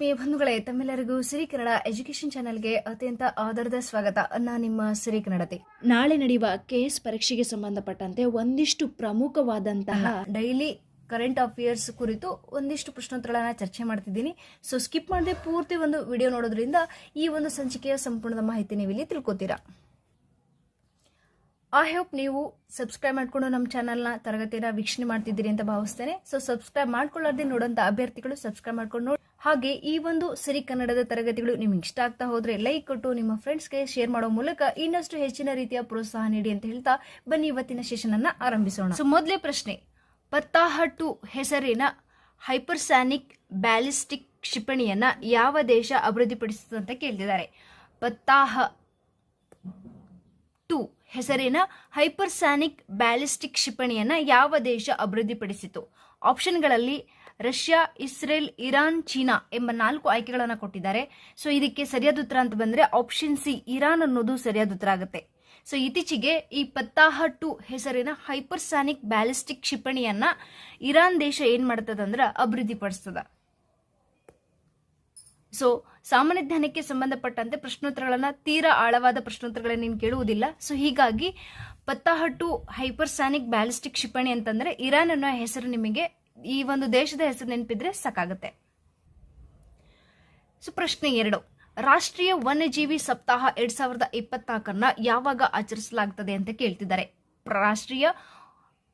ಆತ್ಮೀಯ ಬಂಧುಗಳೇ ತಮ್ಮೆಲ್ಲರಿಗೂ ಸಿರಿ ಕನ್ನಡ ಎಜುಕೇಶನ್ ಚಾನೆಲ್ಗೆ ಅತ್ಯಂತ ಆಧಾರದ ಸ್ವಾಗತ. ನಾನು ನಿಮ್ಮ ಸಿರಿ ಕನ್ನಡತೆ. ನಾಳೆ ನಡೆಯುವ ಕೆಎಸ್ ಪರೀಕ್ಷೆಗೆ ಸಂಬಂಧಪಟ್ಟಂತೆ ಒಂದಿಷ್ಟು ಪ್ರಮುಖವಾದಂತಹ ಡೈಲಿ ಕರೆಂಟ್ ಅಫೇರ್ಸ್ ಕುರಿತು ಒಂದಿಷ್ಟು ಪ್ರಶ್ನೋತ್ತರಗಳನ್ನ ಚರ್ಚೆ ಮಾಡ್ತಿದ್ದೀನಿ. ಸೊ ಸ್ಕಿಪ್ ಮಾಡದೆ ಪೂರ್ತಿ ಒಂದು ವಿಡಿಯೋ ನೋಡೋದ್ರಿಂದ ಈ ಒಂದು ಸಂಚಿಕೆಯ ಸಂಪೂರ್ಣದ ಮಾಹಿತಿ ನೀವು ಇಲ್ಲಿ ತಿಳ್ಕೊತೀರಾ. ಐ ಹೋಪ್ ನೀವು ಸಬ್ಸ್ಕ್ರೈಬ್ ಮಾಡ್ಕೊಂಡು ನಮ್ಮ ಚಾನಲ್ನ ತರಗತಿಯನ್ನು ವೀಕ್ಷಣೆ ಮಾಡ್ತಿದ್ದೀರಿ ಅಂತ ಭಾವಿಸ್ತೇನೆ. ಸೊ ಸಬ್ಸ್ಕ್ರೈಬ್ ಮಾಡ್ಕೊಳ್ಳೋದೇ ನೋಡೋಂಥ ಅಭ್ಯರ್ಥಿಗಳು ಸಬ್ಸ್ಕ್ರೈಬ್ ಮಾಡ್ಕೊಂಡು ನೋಡಿ ಹಾಗೆ ಈ ಒಂದು ಸಿರಿ ಕನ್ನಡದ ತರಗತಿಗಳು ನಿಮ್ಗೆ ಇಷ್ಟ ಆಗ್ತಾ ಹೋದ್ರೆ ಲೈಕ್ ಕೊಟ್ಟು ನಿಮ್ಮ ಫ್ರೆಂಡ್ಸ್ಗೆ ಶೇರ್ ಮಾಡೋ ಮೂಲಕ ಇನ್ನಷ್ಟು ಹೆಚ್ಚಿನ ರೀತಿಯ ಪ್ರೋತ್ಸಾಹ ನೀಡಿ ಅಂತ ಹೇಳ್ತಾ ಬನ್ನಿ ಇವತ್ತಿನ ಸೆಷನ್ ಅನ್ನ ಆರಂಭಿಸೋಣ. ಸೊ, ಮೊದಲೇ ಪ್ರಶ್ನೆ. ಪತ್ತಾಹಟ್ಟು ಹೆಸರಿನ ಹೈಪರ್ಸ್ಯಾನಿಕ್ ಬ್ಯಾಲಿಸ್ಟಿಕ್ ಕ್ಷಿಪಣಿಯನ್ನ ಯಾವ ದೇಶ ಅಭಿವೃದ್ಧಿಪಡಿಸಿತು ಅಂತ ಕೇಳ್ತಿದ್ದಾರೆ. ಪತ್ತಾಹ ಟು ಹೆಸರಿನ ಹೈಪರ್ಸ್ಯಾನಿಕ್ ಬ್ಯಾಲಿಸ್ಟಿಕ್ ಕ್ಷಿಪಣಿಯನ್ನ ಯಾವ ದೇಶ ಅಭಿವೃದ್ಧಿಪಡಿಸಿತು? ಆಪ್ಷನ್ಗಳಲ್ಲಿ ರಷ್ಯಾ, ಇಸ್ರೇಲ್, ಇರಾನ್, ಚೀನಾ ಎಂಬ ನಾಲ್ಕು ಆಯ್ಕೆಗಳನ್ನು ಕೊಟ್ಟಿದ್ದಾರೆ. ಸೊ ಇದಕ್ಕೆ ಸರಿಯಾದ ಉತ್ತರ ಅಂತ ಬಂದ್ರೆ ಆಪ್ಷನ್ ಸಿ ಇರಾನ್ ಅನ್ನೋದು ಸರಿಯಾದ ಉತ್ತರ ಆಗುತ್ತೆ. ಸೊ ಇತ್ತೀಚೆಗೆ ಈ ಪತ್ತಾಹ ಟು ಹೆಸರಿನ ಹೈಪರ್ಸಾನಿಕ್ ಬ್ಯಾಲಿಸ್ಟಿಕ್ ಕ್ಷಿಪಣಿಯನ್ನ ಇರಾನ್ ದೇಶ ಏನ್ ಮಾಡ್ತದಂದ್ರೆ ಅಭಿವೃದ್ಧಿಪಡಿಸ್ತದ. ಸೊ ಸಾಮಾನ್ಯ ಜ್ಞಾನಕ್ಕೆ ಸಂಬಂಧಪಟ್ಟಂತೆ ಪ್ರಶ್ನೋತ್ತರಗಳನ್ನ ತೀರಾ ಆಳವಾದ ಪ್ರಶ್ನೋತ್ತರಗಳನ್ನ ನೀನು ಕೇಳುವುದಿಲ್ಲ. ಸೊ ಹೀಗಾಗಿ ಪತ್ತಾಹಟ್ಟು ಹೈಪರ್ಸಾನಿಕ್ ಬ್ಯಾಲಿಸ್ಟಿಕ್ ಕ್ಷಿಪಣಿ ಅಂತಂದ್ರೆ ಇರಾನ್ ಅನ್ನೋ ಹೆಸರು ನಿಮಗೆ ಈ ಒಂದು ದೇಶದ ಹೆಸರು ನೆನಪಿದ್ರೆ ಸಾಕಾಗುತ್ತೆ. ಸೊ ಪ್ರಶ್ನೆ ಎರಡು. ರಾಷ್ಟ್ರೀಯ ವನ್ಯಜೀವಿ ಸಪ್ತಾಹ ಎರಡ್ ಸಾವಿರದ ಇಪ್ಪತ್ನಾಲ್ಕನ್ನ ಯಾವಾಗ ಆಚರಿಸಲಾಗುತ್ತದೆ ಅಂತ ಕೇಳ್ತಿದ್ದಾರೆ. ರಾಷ್ಟ್ರೀಯ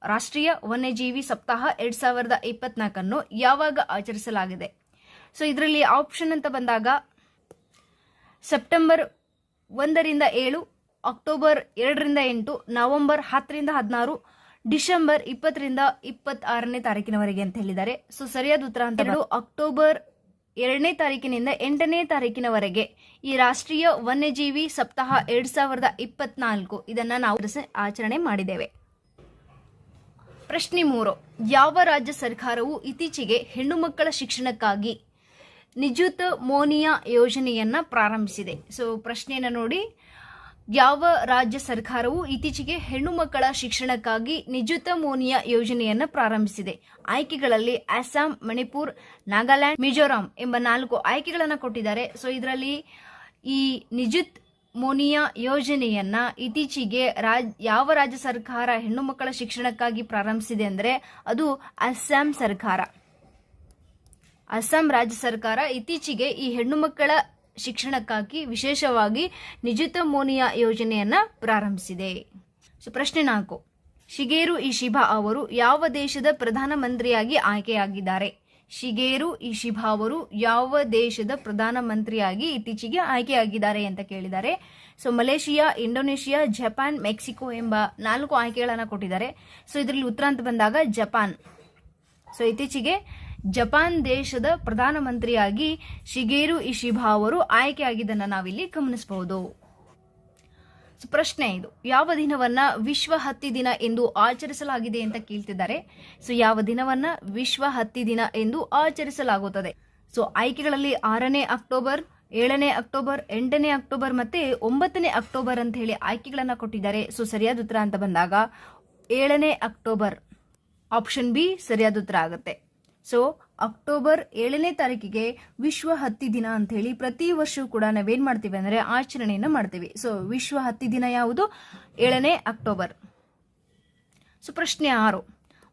ರಾಷ್ಟ್ರೀಯ ವನ್ಯಜೀವಿ ಸಪ್ತಾಹ ಎರಡ್ ಸಾವಿರದ ಇಪ್ಪತ್ನಾಲ್ಕನ್ನು ಯಾವಾಗ ಆಚರಿಸಲಾಗಿದೆ? ಸೊ ಇದರಲ್ಲಿ ಆಪ್ಷನ್ ಅಂತ ಬಂದಾಗ ಸೆಪ್ಟೆಂಬರ್ ಒಂದರಿಂದ ಏಳು, ಅಕ್ಟೋಬರ್ ಎರಡರಿಂದ ಎಂಟು, ನವೆಂಬರ್ ಹತ್ತರಿಂದ ಹದಿನಾರು ಡಿಸೆಂಬರ್ ಇಪ್ಪತ್ತರಿಂದ ಇಪ್ಪತ್ತಾರನೇ ತಾರೀಕಿನವರೆಗೆ ಅಂತ ಹೇಳಿದ್ದಾರೆ. ಸೊ, ಸರಿಯಾದ ಉತ್ತರ ಅಂತ ಅಕ್ಟೋಬರ್ ಎರಡನೇ ತಾರೀಕಿನಿಂದ ಎಂಟನೇ ತಾರೀಕಿನವರೆಗೆ ಈ ರಾಷ್ಟ್ರೀಯ ವನ್ಯಜೀವಿ ಸಪ್ತಾಹ ಎರಡ್ ಸಾವಿರದ ಇಪ್ಪತ್ನಾಲ್ಕು ಇದನ್ನ ನಾವು ಆಚರಣೆ ಮಾಡಿದ್ದೇವೆ. ಪ್ರಶ್ನೆ ಮೂರು. ಯಾವ ರಾಜ್ಯ ಸರ್ಕಾರವು ಇತ್ತೀಚೆಗೆ ಹೆಣ್ಣು ಮಕ್ಕಳ ಶಿಕ್ಷಣಕ್ಕಾಗಿ ನಿಜುತ ಮೋನಿಯಾ ಯೋಜನೆಯನ್ನ ಪ್ರಾರಂಭಿಸಿದೆ? ಸೊ, ಪ್ರಶ್ನೆಯನ್ನ ನೋಡಿ. ಯಾವ ರಾಜ್ಯ ಸರ್ಕಾರವು ಇತ್ತೀಚೆಗೆ ಹೆಣ್ಣು ಮಕ್ಕಳ ಶಿಕ್ಷಣಕ್ಕಾಗಿ ನಿಜುತ ಮೋನಿಯಾ ಯೋಜನೆಯನ್ನು ಪ್ರಾರಂಭಿಸಿದೆ. ಆಯ್ಕೆಗಳಲ್ಲಿ ಅಸ್ಸಾಂ, ಮಣಿಪುರ್, ನಾಗಾಲ್ಯಾಂಡ್, ಮಿಜೋರಾಂ ಎಂಬ ನಾಲ್ಕು ಆಯ್ಕೆಗಳನ್ನು ಕೊಟ್ಟಿದ್ದಾರೆ. ಸೊ ಇದರಲ್ಲಿ ಈ ನಿಜುತ್ ಮೋನಿಯಾ ಯೋಜನೆಯನ್ನ ಇತ್ತೀಚೆಗೆ ರಾಜ್, ಯಾವ ರಾಜ್ಯ ಸರ್ಕಾರ ಹೆಣ್ಣು ಮಕ್ಕಳ ಶಿಕ್ಷಣಕ್ಕಾಗಿ ಪ್ರಾರಂಭಿಸಿದೆ ಅಂದರೆ ಅದು ಅಸ್ಸಾಂ ಸರ್ಕಾರ. ಅಸ್ಸಾಂ ರಾಜ್ಯ ಸರ್ಕಾರ ಇತ್ತೀಚೆಗೆ ಈ ಹೆಣ್ಣು ಮಕ್ಕಳ ಶಿಕ್ಷಣಕ್ಕಾಗಿ ವಿಶೇಷವಾಗಿ ನಿಜಿತ ಮೋನಿಯಾ ಯೋಜನೆಯನ್ನ ಪ್ರಾರಂಭಿಸಿದೆ. ಸೊ, ಪ್ರಶ್ನೆ ನಾಲ್ಕು. ಶಿಗೇರು ಇಶಿಭಾ ಅವರು ಯಾವ ದೇಶದ ಪ್ರಧಾನಮಂತ್ರಿಯಾಗಿ ಆಯ್ಕೆಯಾಗಿದ್ದಾರೆ? ಶಿಗೇರು ಇಶಿಭಾ ಅವರು ಯಾವ ದೇಶದ ಪ್ರಧಾನಮಂತ್ರಿಯಾಗಿ ಇತ್ತೀಚೆಗೆ ಆಯ್ಕೆಯಾಗಿದ್ದಾರೆ ಅಂತ ಕೇಳಿದ್ದಾರೆ. So, Malaysia, Indonesia, Japan, Mexico ಎಂಬ ನಾಲ್ಕು ಆಯ್ಕೆಗಳನ್ನು ಕೊಟ್ಟಿದ್ದಾರೆ. ಸೊ, ಇದರಲ್ಲಿ ಉತ್ತರ ಅಂತ ಬಂದಾಗ ಜಪಾನ್. ಸೊ, ಇತ್ತೀಚೆಗೆ ಜಪಾನ್ ದೇಶದ ಪ್ರಧಾನಮಂತ್ರಿಯಾಗಿ ಶಿಗೇರು ಇಶಿಭಾ ಅವರು ಆಯ್ಕೆಯಾಗಿದ್ದನ್ನು ನಾವಿಲ್ಲಿ ಗಮನಿಸಬಹುದು. ಪ್ರಶ್ನೆ ಇದು. ಯಾವ ದಿನವನ್ನ ವಿಶ್ವ ಹತ್ತಿ ದಿನ ಎಂದು ಆಚರಿಸಲಾಗಿದೆ ಅಂತ ಕೇಳ್ತಿದ್ದಾರೆ. ಸೊ, ಯಾವ ದಿನವನ್ನ ವಿಶ್ವ ಹತ್ತಿ ದಿನ ಎಂದು ಆಚರಿಸಲಾಗುತ್ತದೆ. ಸೊ, ಆಯ್ಕೆಗಳಲ್ಲಿ ಆರನೇ ಅಕ್ಟೋಬರ್, ಏಳನೇ ಅಕ್ಟೋಬರ್, ಎಂಟನೇ ಅಕ್ಟೋಬರ್ ಮತ್ತೆ ಒಂಬತ್ತನೇ ಅಕ್ಟೋಬರ್ ಅಂತ ಹೇಳಿ ಆಯ್ಕೆಗಳನ್ನ ಕೊಟ್ಟಿದ್ದಾರೆ. ಸೊ, ಸರಿಯಾದ ಉತ್ತರ ಅಂತ ಬಂದಾಗ ಏಳನೇ ಅಕ್ಟೋಬರ್. ಆಪ್ಷನ್ ಬಿ ಸರಿಯಾದ ಉತ್ತರ ಆಗುತ್ತೆ. ಸೊ ಅಕ್ಟೋಬರ್ ಏಳನೇ ತಾರೀಕಿಗೆ ವಿಶ್ವ ಹತ್ತಿ ದಿನ ಅಂತ ಹೇಳಿ ಪ್ರತಿ ವರ್ಷವೂ ಕೂಡ ನಾವೇನ್ ಮಾಡ್ತೀವಿ ಅಂದ್ರೆ ಆಚರಣೆಯನ್ನು ಮಾಡ್ತೀವಿ. ಸೊ ವಿಶ್ವ ಹತ್ತಿ ದಿನ ಯಾವುದು? ಏಳನೇ ಅಕ್ಟೋಬರ್ ಸೊ ಪ್ರಶ್ನೆ ಆರು.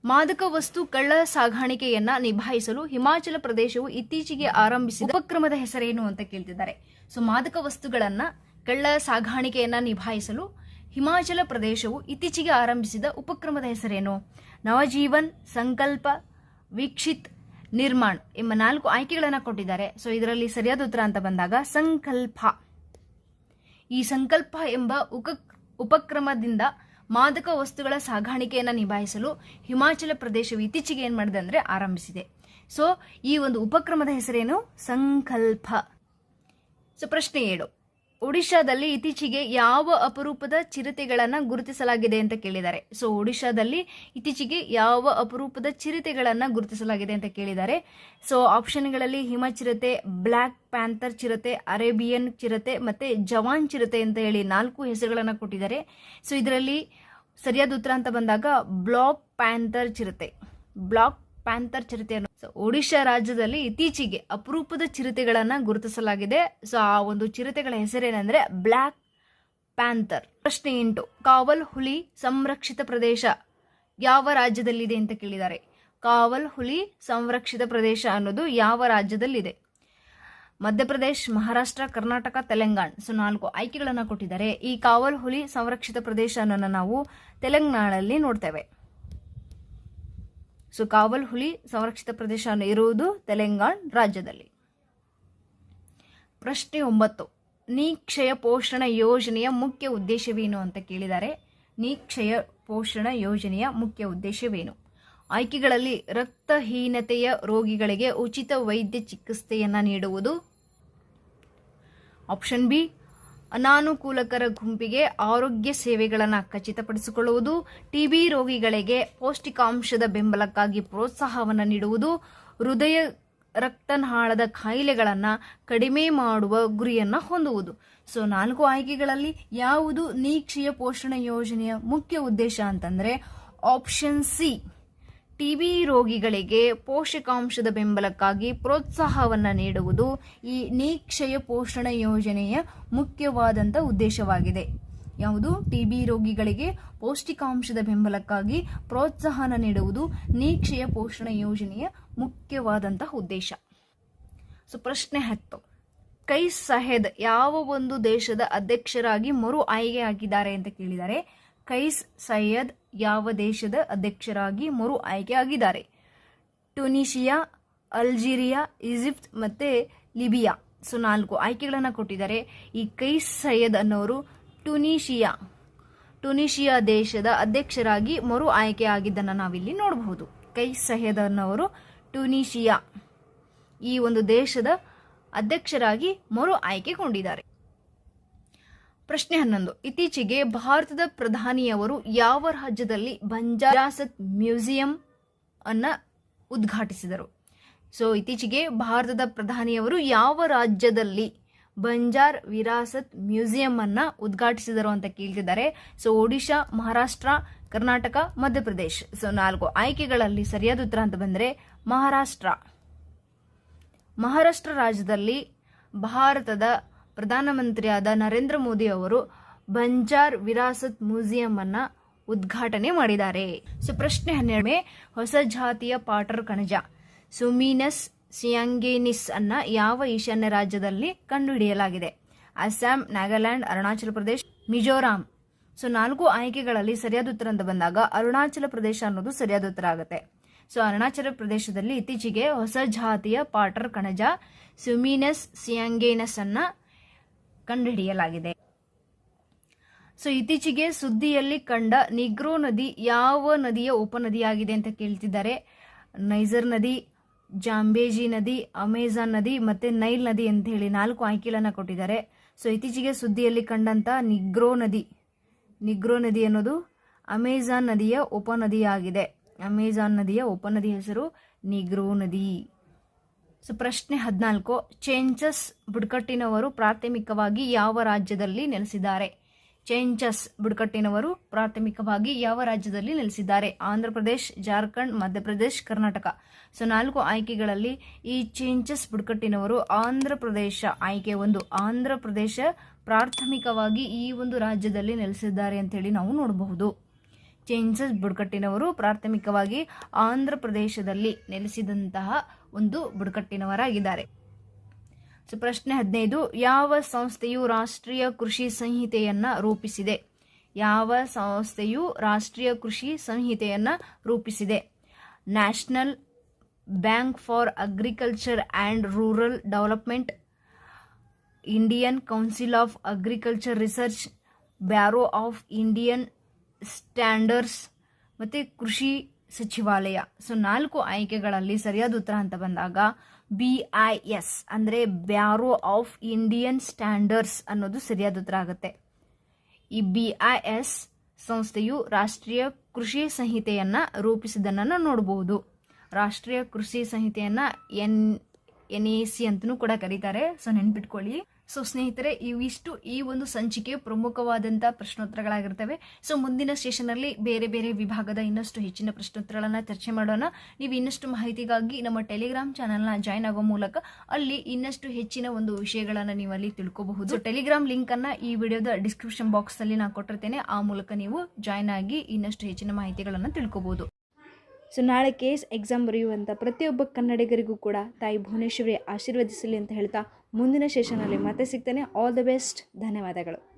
ಮಾದಕ ವಸ್ತು ಕಳ್ಳ ಸಾಗಾಣಿಕೆಯನ್ನ ನಿಭಾಯಿಸಲು ಹಿಮಾಚಲ ಪ್ರದೇಶವು ಇತ್ತೀಚೆಗೆ ಆರಂಭಿಸಿದ ಉಪಕ್ರಮದ ಹೆಸರೇನು ಅಂತ ಕೇಳ್ತಿದ್ದಾರೆ. ಸೊ ಮಾದಕ ವಸ್ತುಗಳನ್ನ ಕಳ್ಳ ಸಾಗಾಣಿಕೆಯನ್ನ ನಿಭಾಯಿಸಲು ಹಿಮಾಚಲ ಪ್ರದೇಶವು ಇತ್ತೀಚೆಗೆ ಆರಂಭಿಸಿದ ಉಪಕ್ರಮದ ಹೆಸರೇನು? ನವಜೀವನ್ ಸಂಕಲ್ಪ ವೀಕ್ಷಿತ್ ನಿರ್ಮಾಣ್ ಎಂಬ ನಾಲ್ಕು ಆಯ್ಕೆಗಳನ್ನು ಕೊಟ್ಟಿದ್ದಾರೆ. ಸೊ ಇದರಲ್ಲಿ ಸರಿಯಾದ ಉತ್ತರ ಅಂತ ಬಂದಾಗ ಸಂಕಲ್ಪ. ಈ ಸಂಕಲ್ಪ ಎಂಬ ಉಕ, ಉಪಕ್ರಮದಿಂದ ಮಾದಕ ವಸ್ತುಗಳ ಸಾಗಾಣಿಕೆಯನ್ನು ನಿಭಾಯಿಸಲು ಹಿಮಾಚಲ ಪ್ರದೇಶವು ಇತ್ತೀಚೆಗೆ ಏನು ಮಾಡಿದೆ ಅಂದ್ರೆ ಆರಂಭಿಸಿದೆ. ಸೊ ಈ ಒಂದು ಉಪಕ್ರಮದ ಹೆಸರೇನು? ಸಂಕಲ್ಪ. ಸೊ ಪ್ರಶ್ನೆ ಏಳು. ಒಡಿಶಾದಲ್ಲಿ ಇತ್ತೀಚೆಗೆ ಯಾವ ಅಪರೂಪದ ಚಿರತೆಗಳನ್ನು ಗುರುತಿಸಲಾಗಿದೆ ಅಂತ ಕೇಳಿದ್ದಾರೆ. ಸೊ ಒಡಿಶಾದಲ್ಲಿ ಇತ್ತೀಚೆಗೆ ಯಾವ ಅಪರೂಪದ ಚಿರತೆಗಳನ್ನು ಗುರುತಿಸಲಾಗಿದೆ ಅಂತ ಕೇಳಿದ್ದಾರೆ. ಸೊ ಆಪ್ಷನ್ಗಳಲ್ಲಿ ಹಿಮ ಚಿರತೆ ಬ್ಲ್ಯಾಕ್ ಪ್ಯಾಂಥರ್ ಚಿರತೆ, ಅರೇಬಿಯನ್ ಚಿರತೆ ಮತ್ತೆ ಜವಾನ್ ಚಿರತೆ ಅಂತ ಹೇಳಿ ನಾಲ್ಕು ಹೆಸರುಗಳನ್ನು ಕೊಟ್ಟಿದ್ದಾರೆ. ಸೊ ಇದರಲ್ಲಿ ಸರಿಯಾದ ಉತ್ತರ ಅಂತ ಬಂದಾಗ ಬ್ಲಾಕ್ ಪ್ಯಾಂಥರ್ ಚಿರತೆ. ಬ್ಲಾಕ್ ಪ್ಯಾಂಥರ್ ಚಿರತೆಯನ್ನು. ಸೊ ಒಡಿಶಾ ರಾಜ್ಯದಲ್ಲಿ ಇತ್ತೀಚೆಗೆ ಅಪರೂಪದ ಚಿರತೆಗಳನ್ನ ಗುರುತಿಸಲಾಗಿದೆ. ಸೊ ಆ ಒಂದು ಚಿರತೆಗಳ ಹೆಸರೇನೆಂದರೆ ಬ್ಲ್ಯಾಕ್ ಪ್ಯಾಂಥರ್. ಪ್ರಶ್ನೆ ಎಂಟು ಕಾವಲ್ ಹುಲಿ ಸಂರಕ್ಷಿತ ಪ್ರದೇಶ ಯಾವ ರಾಜ್ಯದಲ್ಲಿದೆ ಅಂತ ಕೇಳಿದ್ದಾರೆ. ಕಾವಲ್ ಹುಲಿ ಸಂರಕ್ಷಿತ ಪ್ರದೇಶ ಅನ್ನೋದು ಯಾವ ರಾಜ್ಯದಲ್ಲಿದೆ? ಮಧ್ಯಪ್ರದೇಶ್, ಮಹಾರಾಷ್ಟ್ರ, ಕರ್ನಾಟಕ, ತೆಲಂಗಾಣ. ಸೊ ನಾಲ್ಕು ಆಯ್ಕೆಗಳನ್ನು ಕೊಟ್ಟಿದ್ದಾರೆ. ಈ ಕಾವಲ್ ಹುಲಿ ಸಂರಕ್ಷಿತ ಪ್ರದೇಶ ಅನ್ನೋನ್ನ ನಾವು ತೆಲಂಗಾಣದಲ್ಲಿ ನೋಡ್ತೇವೆ. ಸೊ ಕಾವಲ್ ಹುಲಿ ಸಂರಕ್ಷಿತ ಪ್ರದೇಶ ಇರುವುದು ತೆಲಂಗಾಣ ರಾಜ್ಯದಲ್ಲಿ. ಪ್ರಶ್ನೆ ಒಂಬತ್ತು. ನೀಕ್ಷಯ ಪೋಷಣ ಯೋಜನೆಯ ಮುಖ್ಯ ಉದ್ದೇಶವೇನು ಅಂತ ಕೇಳಿದ್ದಾರೆ ನೀಕ್ಷಯ ಪೋಷಣ ಯೋಜನೆಯ ಮುಖ್ಯ ಉದ್ದೇಶವೇನು? ಆಯ್ಕೆಗಳಲ್ಲಿ ರಕ್ತಹೀನತೆಯ ರೋಗಿಗಳಿಗೆ ಉಚಿತ ವೈದ್ಯ ಚಿಕಿತ್ಸೆಯನ್ನು ನೀಡುವುದು. ಆಪ್ಷನ್ ಬಿ ಅನಾನುಕೂಲಕರ ಗುಂಪಿಗೆ ಆರೋಗ್ಯ ಸೇವೆಗಳನ್ನು ಖಚಿತಪಡಿಸಿಕೊಳ್ಳುವುದು, ಟಿಬಿ ರೋಗಿಗಳಿಗೆ ಪೌಷ್ಟಿಕಾಂಶದ ಬೆಂಬಲಕ್ಕಾಗಿ ಪ್ರೋತ್ಸಾಹವನ್ನು ನೀಡುವುದು, ಹೃದಯ ರಕ್ತನಾಳದ ಕಾಯಿಲೆಗಳನ್ನು ಕಡಿಮೆ ಮಾಡುವ ಗುರಿಯನ್ನು ಹೊಂದುವುದು. ಸೊ, ನಾಲ್ಕು ಆಯ್ಕೆಗಳಲ್ಲಿ ಯಾವುದು? ನೀಕ್ಷೀಯ ಪೋಷಣ ಯೋಜನೆಯ ಮುಖ್ಯ ಉದ್ದೇಶ ಅಂತಂದರೆ ಆಪ್ಷನ್ ಸಿ ಟಿಬಿ ರೋಗಿಗಳಿಗೆ ಪೋಷಕಾಂಶದ ಬೆಂಬಲಕ್ಕಾಗಿ ಪ್ರೋತ್ಸಾಹವನ್ನು ನೀಡುವುದು ಈ ನೀಕ್ಷಯ ಪೋಷಣ ಯೋಜನೆಯ ಮುಖ್ಯವಾದಂಥ ಉದ್ದೇಶವಾಗಿದೆ. ಯಾವುದು? ಟಿಬಿ ರೋಗಿಗಳಿಗೆ ಪೌಷ್ಟಿಕಾಂಶದ ಬೆಂಬಲಕ್ಕಾಗಿ ಪ್ರೋತ್ಸಾಹನ ನೀಡುವುದು ನೀಕ್ಷೆಯ ಪೋಷಣ ಯೋಜನೆಯ ಮುಖ್ಯವಾದಂತಹ ಉದ್ದೇಶ. ಸೊ, ಪ್ರಶ್ನೆ ಹತ್ತು. ಕೈ ಸಹೆದ್ ಯಾವ ಒಂದು ದೇಶದ ಅಧ್ಯಕ್ಷರಾಗಿ ಮರು ಆಯ್ಕೆ ಆಗಿದ್ದಾರೆ ಅಂತ ಕೇಳಿದ್ದಾರೆ ಕೈಸ್ ಸೈಯದ್ ಯಾವ ದೇಶದ ಅಧ್ಯಕ್ಷರಾಗಿ ಮರು ಆಯ್ಕೆ ಆಗಿದ್ದಾರೆ? ಟುನಿಷಿಯಾ ಅಲ್ಜೀರಿಯಾ, ಈಜಿಪ್ಟ್ ಮತ್ತೆ ಲಿಬಿಯಾ. ಸೊ, ನಾಲ್ಕು ಆಯ್ಕೆಗಳನ್ನು ಕೊಟ್ಟಿದ್ದಾರೆ. ಈ ಕೈಸ್ ಸೈಯದ್ ಅನ್ನೋರು ಟುನೀಷಿಯಾ ಟುನಿಷಿಯಾ ದೇಶದ ಅಧ್ಯಕ್ಷರಾಗಿ ಮರು ಆಯ್ಕೆ ಆಗಿದ್ದನ್ನು ನಾವಿಲ್ಲಿ ನೋಡಬಹುದು. ಕೈಸ್ ಸೈಯದ್ ಅನ್ನೋರು ಟುನಿಷಿಯಾ ಈ ಒಂದು ದೇಶದ ಅಧ್ಯಕ್ಷರಾಗಿ ಮರು ಆಯ್ಕೆಗೊಂಡಿದ್ದಾರೆ ಪ್ರಶ್ನೆ ಹನ್ನೊಂದು. ಇತ್ತೀಚೆಗೆ ಭಾರತದ ಪ್ರಧಾನಿಯವರು ಯಾವ ರಾಜ್ಯದಲ್ಲಿ ಬಂಜಾರಾಸತ್ ಮ್ಯೂಸಿಯಂ ಅನ್ನ ಉದ್ಘಾಟಿಸಿದರು? ಸೊ, ಇತ್ತೀಚೆಗೆ ಭಾರತದ ಪ್ರಧಾನಿಯವರು ಯಾವ ರಾಜ್ಯದಲ್ಲಿ ಬಂಜಾರ್ ವಿರಾಸತ್ ಮ್ಯೂಸಿಯಂ ಅನ್ನ ಉದ್ಘಾಟಿಸಿದರು ಅಂತ ಕೇಳ್ತಿದ್ದಾರೆ. ಸೊ, ಒಡಿಶಾ, ಮಹಾರಾಷ್ಟ್ರ, ಕರ್ನಾಟಕ, ಮಧ್ಯಪ್ರದೇಶ. ಸೊ, ನಾಲ್ಕು ಆಯ್ಕೆಗಳಲ್ಲಿ ಸರಿಯಾದ ಉತ್ತರ ಅಂತ ಬಂದರೆ ಮಹಾರಾಷ್ಟ್ರ. ಮಹಾರಾಷ್ಟ್ರ ರಾಜ್ಯದಲ್ಲಿ ಭಾರತದ ಪ್ರಧಾನಮಂತ್ರಿಯಾದ ನರೇಂದ್ರ ಮೋದಿ ಅವರು ಬಂಜಾರ್ ವಿರಾಸತ್ ಮ್ಯೂಸಿಯಂ ಅನ್ನ ಉದ್ಘಾಟನೆ ಮಾಡಿದ್ದಾರೆ. ಸೊ, ಪ್ರಶ್ನೆ ಹನ್ನೆರಡನೇ, ಹೊಸ ಜಾತಿಯ ಪಾಟರ್ ಕಣಜ ಸುಮೀನಸ್ ಸಿಯಾಂಗೇನಿಸ್ ಅನ್ನ ಯಾವ ಈಶಾನ್ಯ ರಾಜ್ಯದಲ್ಲಿ ಕಂಡುಹಿಡಿಯಲಾಗಿದೆ? ಅಸ್ಸಾಂ, ನಾಗಾಲ್ಯಾಂಡ್, ಅರುಣಾಚಲ ಪ್ರದೇಶ್, ಮಿಜೋರಾಂ. ಸೊ, ನಾಲ್ಕು ಆಯ್ಕೆಗಳಲ್ಲಿ ಸರಿಯಾದ ಉತ್ತರ ಅಂತ ಬಂದಾಗ ಅರುಣಾಚಲ ಪ್ರದೇಶ ಅನ್ನೋದು ಸರಿಯಾದ ಉತ್ತರ ಆಗುತ್ತೆ. ಸೊ, ಅರುಣಾಚಲ ಪ್ರದೇಶದಲ್ಲಿ ಇತ್ತೀಚೆಗೆ ಹೊಸ ಜಾತಿಯ ಪಾಟರ್ ಕಣಜ ಸುಮೀನಸ್ ಸಿಯಾಂಗೇನಸ್ ಅನ್ನ ಕಂಡುಹಿಡಿಯಲಾಗಿದೆ. ಸೊ, ಇತ್ತೀಚೆಗೆ ಸುದ್ದಿಯಲ್ಲಿ ಕಂಡ ನಿಗ್ರೋ ನದಿ ಯಾವ ನದಿಯ ಉಪನದಿಯಾಗಿದೆ ಅಂತ ಕೇಳ್ತಿದ್ದಾರೆ. ನೈಜರ್ ನದಿ, ಜಾಂಬೇಜಿ ನದಿ, ಅಮೆಜಾನ್ ನದಿ ಮತ್ತೆ ನೈಲ್ ನದಿ ಅಂತ ಹೇಳಿ ನಾಲ್ಕು ಆಯ್ಕೆಗಳನ್ನು ಕೊಟ್ಟಿದ್ದಾರೆ. ಸೊ, ಇತ್ತೀಚೆಗೆ ಸುದ್ದಿಯಲ್ಲಿ ಕಂಡಂತ ನಿಗ್ರೋ ನದಿ. ನಿಗ್ರೋ ನದಿ ಅನ್ನೋದು ಅಮೆಜಾನ್ ನದಿಯ ಉಪನದಿಯಾಗಿದೆ. ಅಮೆಜಾನ್ ನದಿಯ ಉಪನದಿ ಹೆಸರು ನಿಗ್ರೋ ನದಿ. ಸೊ ಪ್ರಶ್ನೆ ಹದಿನಾಲ್ಕು, ಚೇಂಜಸ್ ಬುಡಕಟ್ಟಿನವರು ಪ್ರಾಥಮಿಕವಾಗಿ ಯಾವ ರಾಜ್ಯದಲ್ಲಿ ನೆಲೆಸಿದ್ದಾರೆ? ಚೇಂಜಸ್ ಬುಡಕಟ್ಟಿನವರು ಪ್ರಾಥಮಿಕವಾಗಿ ಯಾವ ರಾಜ್ಯದಲ್ಲಿ ನೆಲೆಸಿದ್ದಾರೆ? ಆಂಧ್ರ ಪ್ರದೇಶ್, ಜಾರ್ಖಂಡ್ ಮಧ್ಯಪ್ರದೇಶ್ ಕರ್ನಾಟಕ. ಸೊ ನಾಲ್ಕು ಆಯ್ಕೆಗಳಲ್ಲಿ ಈ ಚೇಂಜಸ್ ಬುಡಕಟ್ಟಿನವರು ಆಂಧ್ರ ಪ್ರದೇಶ ಆಯ್ಕೆ ಒಂದು. ಆಂಧ್ರ ಪ್ರದೇಶ ಪ್ರಾಥಮಿಕವಾಗಿ ಈ ಒಂದು ರಾಜ್ಯದಲ್ಲಿ ನೆಲೆಸಿದ್ದಾರೆ ಅಂತೇಳಿ ನಾವು ನೋಡಬಹುದು. ಚೆಂಚಸ್ ಬುಡಕಟ್ಟಿನವರು ಪ್ರಾಥಮಿಕವಾಗಿ ಆಂಧ್ರ ಪ್ರದೇಶದಲ್ಲಿ ನೆಲೆಸಿದಂತಹ ಒಂದು ಬುಡಕಟ್ಟಿನವರಾಗಿದ್ದಾರೆ. ಸೊ, ಪ್ರಶ್ನೆ ಹದಿನೈದು, ಯಾವ ಸಂಸ್ಥೆಯು ರಾಷ್ಟ್ರೀಯ ಕೃಷಿ ಸಂಹಿತೆಯನ್ನು ರೂಪಿಸಿದೆ? ಯಾವ ಸಂಸ್ಥೆಯು ರಾಷ್ಟ್ರೀಯ ಕೃಷಿ ಸಂಹಿತೆಯನ್ನು ರೂಪಿಸಿದೆ? National bank for agriculture and rural development, Indian council of agriculture research, bureau of Indian standards ಮತ್ತು ಕೃಷಿ ಸಚಿವಾಲಯ. ಸೊ ನಾಲ್ಕು ಆಯ್ಕೆಗಳಲ್ಲಿ ಸರಿಯಾದ ಉತ್ತರ ಅಂತ ಬಂದಾಗ ಬಿ ಐ ಎಸ್ ಅಂದರೆ ಬ್ಯಾರೋ ಆಫ್ ಇಂಡಿಯನ್ ಸ್ಟ್ಯಾಂಡರ್ಡ್ಸ್ ಅನ್ನೋದು ಸರಿಯಾದ ಉತ್ತರ ಆಗುತ್ತೆ. ಈ ಬಿ ಐ ಎಸ್ ಸಂಸ್ಥೆಯು ರಾಷ್ಟ್ರೀಯ ಕೃಷಿ ಸಂಹಿತೆಯನ್ನ ರೂಪಿಸಿದ್ದನ್ನು ನೋಡಬಹುದು ರಾಷ್ಟ್ರೀಯ ಕೃಷಿ ಸಂಹಿತೆಯನ್ನ ಎನ್ ಎನ್ ಎ ಸಿ ಅಂತಲೂ ಕೂಡ ಕರೀತಾರೆ. ಸೊ ನೆನ್ಪಿಟ್ಕೊಳ್ಳಿ. ಸೊ ಸ್ನೇಹಿತರೆ, ಇವಿಷ್ಟು ಈ ಒಂದು ಸಂಚಿಕೆಯು ಪ್ರಮುಖವಾದಂಥ ಪ್ರಶ್ನೋತ್ತರಗಳಾಗಿರ್ತವೆ. ಸೊ ಮುಂದಿನ ಸೆಷನಲ್ಲಿ ಬೇರೆ ಬೇರೆ ವಿಭಾಗದ ಇನ್ನಷ್ಟು ಹೆಚ್ಚಿನ ಪ್ರಶ್ನೋತ್ತರಗಳನ್ನು ಚರ್ಚೆ ಮಾಡೋಣ. ನೀವು ಇನ್ನಷ್ಟು ಮಾಹಿತಿಗಾಗಿ ನಮ್ಮ ಟೆಲಿಗ್ರಾಮ್ ಚಾನೆಲ್ನ ಜಾಯ್ನ್ ಆಗೋ ಮೂಲಕ ಅಲ್ಲಿ ಇನ್ನಷ್ಟು ಹೆಚ್ಚಿನ ಒಂದು ವಿಷಯಗಳನ್ನು ನೀವು ಅಲ್ಲಿ ತಿಳ್ಕೋಬಹುದು. ಸೊ ಟೆಲಿಗ್ರಾಮ್ ಲಿಂಕನ್ನು ಈ ವಿಡಿಯೋದ ಡಿಸ್ಕ್ರಿಪ್ಷನ್ ಬಾಕ್ಸಲ್ಲಿ ನಾನು ಕೊಟ್ಟಿರ್ತೇನೆ. ಆ ಮೂಲಕ ನೀವು ಜಾಯ್ನ್ ಆಗಿ ಇನ್ನಷ್ಟು ಹೆಚ್ಚಿನ ಮಾಹಿತಿಗಳನ್ನು ತಿಳ್ಕೋಬಹುದು. ಸೊ ನಾಳೆ ಕೆ ಎಸ್ ಎಕ್ಸಾಮ್ ಬರೆಯುವಂಥ ಪ್ರತಿಯೊಬ್ಬ ಕನ್ನಡಿಗರಿಗೂ ಕೂಡ ತಾಯಿ ಭುವನೇಶ್ವರಿ ಆಶೀರ್ವದಿಸಲಿ ಅಂತ ಹೇಳ್ತಾ ಮುಂದಿನ ಸೆಷನಲ್ಲಿ ಮತ್ತೆ ಸಿಗ್ತಾನೆ. ಆಲ್ ದ ಬೆಸ್ಟ್ ಧನ್ಯವಾದಗಳು.